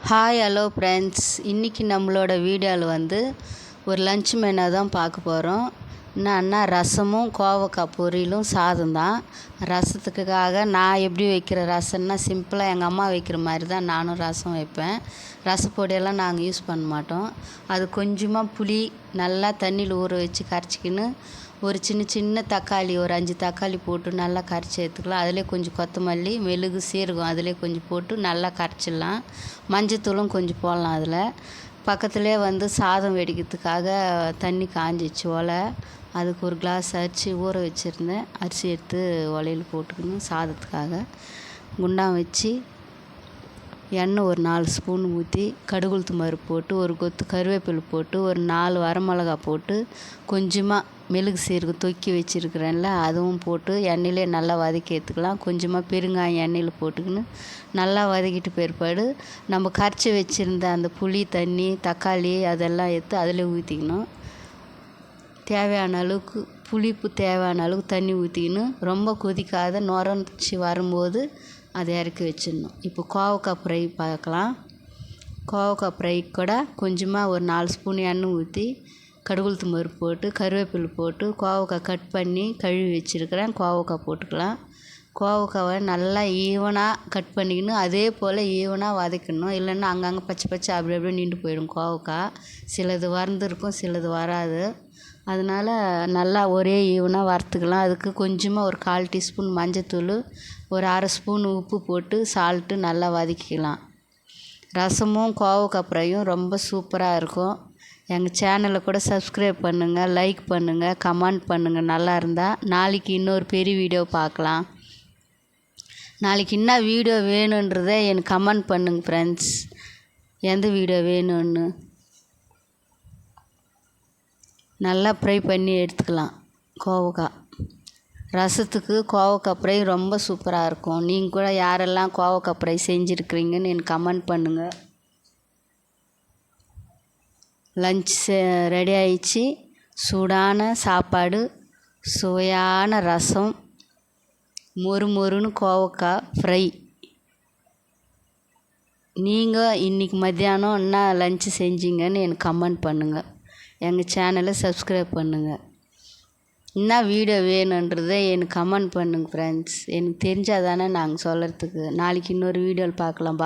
Hi hello friends இன்றைக்கி நம்மளோட வீடியோவில் வந்து ஒரு லன்ச் மெனு தான் பார்க்க போகிறோம் என்னன்னா ரசமும் கோவக்காய் பொரியலும் சாதம் தான் ரசத்துக்காக நான் எப்படி வைக்கிற ரசம்னா சிம்பிளாக எங்கள் அம்மா வைக்கிற மாதிரி தான் நானும் ரசம் வைப்பேன். ரசப்பொடியெல்லாம் நாங்கள் யூஸ் பண்ண மாட்டோம். அது கொஞ்சமாக புளி நல்லா தண்ணியில் ஊற வச்சு கரைச்சிக்கின்னு ஒரு சின்ன சின்ன தக்காளி ஒரு அஞ்சு தக்காளி போட்டு நல்லா கரைச்சி எடுத்துக்கலாம். அதிலே கொஞ்சம் கொத்தமல்லி மெழுகு சீரகம் அதிலே கொஞ்சம் போட்டு நல்லா கரைச்சிடலாம். மஞ்சத்தூளும் கொஞ்சம் போடலாம் அதில். பக்கத்துலேயே வந்து சாதம் வெடிக்கிறதுக்காக தண்ணி காஞ்சிச்சு ஒலை அதுக்கு ஒரு கிளாஸ் அரிசி ஊற வச்சுருந்தேன். அரிசி எடுத்து ஒலையில் போட்டுக்கின்னு சாதத்துக்காக. குண்டான் வச்சு எண்ணெய் ஒரு நாலு ஸ்பூன் ஊற்றி கடுகுளுத்து பருப்பு போட்டு ஒரு கொத்து கருவேப்பிலை போட்டு ஒரு நாலு வரமிளகா போட்டு கொஞ்சமாக மெழுகு சீரகம் தொக்கி வச்சுருக்குறேன்ல அதுவும் போட்டு எண்ணெயிலே நல்லா வதக்கி எடுத்துக்கலாம். கொஞ்சமாக பெருங்காயம் எண்ணெயில் போட்டுக்கின்னு நல்லா வதக்கிட்டு பிற்பாடு நம்ம கரைச்சி வச்சுருந்த அந்த புளி தண்ணி தக்காளி அதெல்லாம் எடுத்து அதில் ஊற்றிக்கணும் தேவையான அளவுக்கு புளிப்பு தேவையான அளவுக்கு தண்ணி ஊற்றிக்கின்னு ரொம்ப கொதிக்காத நுரச்சி வரும்போது அதை இறக்கி வச்சிடணும். இப்போ கோவக்காய் ஃப்ரை பார்க்கலாம். கோவக்காய் ஃப்ரை கூட கொஞ்சமாக ஒரு நாலு ஸ்பூன் எண்ணெய் ஊற்றி கடுகுளுத்து பருப்பு போட்டு கருவேப்பிலை போட்டு கோவக்காய் கட் பண்ணி கழுவி வச்சுருக்கிறேன். கோவக்காய் போட்டுக்கலாம். கோவக்காவை நல்லா ஈவனாக கட் பண்ணிக்கின்னு அதே போல் ஈவனாக வதக்கிடணும் இல்லைன்னா அங்கங்கே பச்சை பச்சை அப்படி அப்படியே நின்று போயிடும் கோவக்காய் சிலது வறந்துருக்கும் சிலது வராது. அதனால் நல்லா ஒரே ஈவனாக வறுத்துக்கலாம். அதுக்கு கொஞ்சமாக ஒரு கால் டீஸ்பூன் மஞ்சத்தூள் ஒரு அரை ஸ்பூன் உப்பு போட்டு சால்ட்டு நல்லா வதக்கிக்கலாம். ரசமும் கோவக்காய் ஃப்ரையும் ரொம்ப சூப்பராக இருக்கும். எங்கள் சேனலை கூட சப்ஸ்கிரைப் பண்ணுங்கள் லைக் பண்ணுங்கள் கமெண்ட் பண்ணுங்கள் நல்லா இருந்தால் நாளைக்கு இன்னொரு பெரிய வீடியோ பார்க்கலாம். நாளைக்கு என்ன வீடியோ வேணுன்றதை எனக்கு கமெண்ட் பண்ணுங்க ஃப்ரெண்ட்ஸ் எந்த வீடியோ வேணும்னு. நல்லா ஃப்ரை பண்ணி எடுத்துக்கலாம் கோவக்காய் ரசத்துக்கு கோவக்காய் ஃப்ரை ரொம்ப சூப்பராக இருக்கும். நீங்கள் கூட யாரெல்லாம் கோவக்காய் ஃப்ரை செஞ்சுருக்கிறீங்கன்னு எனக்கு கமெண்ட் பண்ணுங்கள் லஞ்ச் ரெடி ஆயிடுச்சு. சூடான சாப்பாடு சுவையான ரசம். மொறு மொறுன்னு கோவக்காய் ஃப்ரை. நீங்கள் இன்றைக்கி மத்தியானம் என்ன லன்ச்சு செஞ்சீங்கன்னு எனக்கு கமெண்ட் பண்ணுங்கள் எங்கள் சேனலை சப்ஸ்கிரைப் பண்ணுங்கள் என்ன வீடியோ வேணுன்றதை எனக்கு கமெண்ட் பண்ணுங்கள் ஃப்ரெண்ட்ஸ் எனக்கு தெரிஞ்சால் தானே நாங்கள் சொல்கிறதுக்கு நாளைக்கு இன்னொரு வீடியோவில் பார்க்கலாம்.